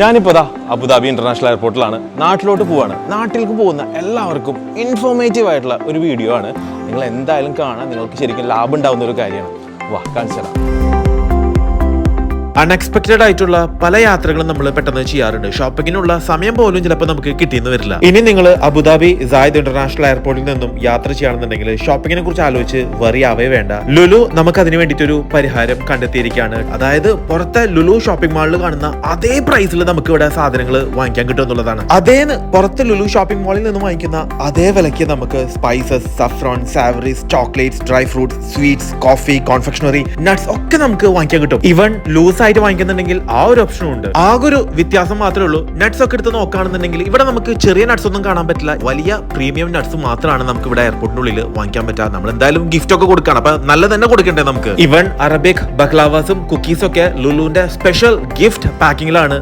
ഞാനിപ്പോൾ ദാ Abu Dhabi international എയർപോർട്ടിലാണ്. നാട്ടിലോട്ട് പോവാണ്. നാട്ടിലേക്ക് പോകുന്ന എല്ലാവർക്കും ഇൻഫോർമേറ്റീവ് ആയിട്ടുള്ള ഒരു വീഡിയോ ആണ്. നിങ്ങൾ എന്തായാലും കാണാൻ നിങ്ങൾക്ക് ശരിക്കും ലാഭം ഉണ്ടാവുന്ന ഒരു കാര്യമാണ്. വാ കാണിച്ചു അൺഎക്സ്പെക്ടഡ് ആയിട്ടുള്ള പല യാത്രകളും നമ്മൾ പെട്ടെന്ന് ചെയ്യാറുണ്ട്. ഷോപ്പിങ്ങിനുള്ള സമയം പോലും ചിലപ്പോൾ നമുക്ക് കിട്ടിയെന്ന് വരില്ല. ഇനി നിങ്ങൾ അബുദാബി സായദ് ഇന്റർനാഷണൽ എയർപോർട്ടിൽ നിന്നും യാത്ര ചെയ്യുകയാണെന്നുണ്ടെങ്കിൽ ഷോപ്പിങ്ങിനെ കുറിച്ച് ആലോചിച്ച് വറിയാവേ വേണ്ട. ലുലു നമുക്ക് അതിന് വേണ്ടിയിട്ടൊരു പരിഹാരം കണ്ടെത്തിയിരിക്കുകയാണ്. അതായത് പുറത്തെ ലുലു ഷോപ്പിംഗ് മാളിൽ കാണുന്ന അതേ പ്രൈസിൽ നമുക്ക് ഇവിടെ സാധനങ്ങൾ വാങ്ങിക്കാൻ കിട്ടും എന്നുള്ളതാണ്. അതേ പുറത്തെ ലുലു ഷോപ്പിംഗ് മാളിൽ നിന്നും വാങ്ങിക്കുന്ന അതേ വിലയ്ക്ക് നമുക്ക് spices saffron savouries chocolates dry fruits sweets coffee confectionery nuts ഒക്കെ നമുക്ക് വാങ്ങിക്കാൻ കിട്ടും. ഇവൺ ലൂസ് ആയിട്ട് വാങ്ങിക്കുന്നുണ്ടെങ്കിൽ ആ ഒരു ഓപ്ഷനും ഉണ്ട്. ആകെ ഒരു വ്യത്യാസം മാത്രമേ ഉള്ളൂ. നട്ട്സ് ഒക്കെ എടുത്ത് നോക്കുകയാണെന്നുണ്ടെങ്കിൽ ഇവിടെ നമുക്ക് ചെറിയ നട്ട്സ് ഒന്നും കാണാൻ പറ്റില്ല. വലിയ പ്രീമിയം നട്ട്സ് മാത്രമാണ് നമുക്ക് ഇവിടെ എയർപോർട്ടിനുള്ളിൽ വാങ്ങിക്കാൻ പറ്റുക. നമ്മൾ എന്തായാലും ഗിഫ്റ്റ് ഒക്കെ കൊടുക്കണം അപ്പൊ നല്ല തന്നെ കൊടുക്കണ്ടേ നമുക്ക്? ഇവൺ അറബിക് ബക്ലാവാസും കുക്കീസും ഒക്കെ ലുലുവിന്റെ സ്പെഷ്യൽ ഗിഫ്റ്റ് പാക്കിങ്ങിലാണ്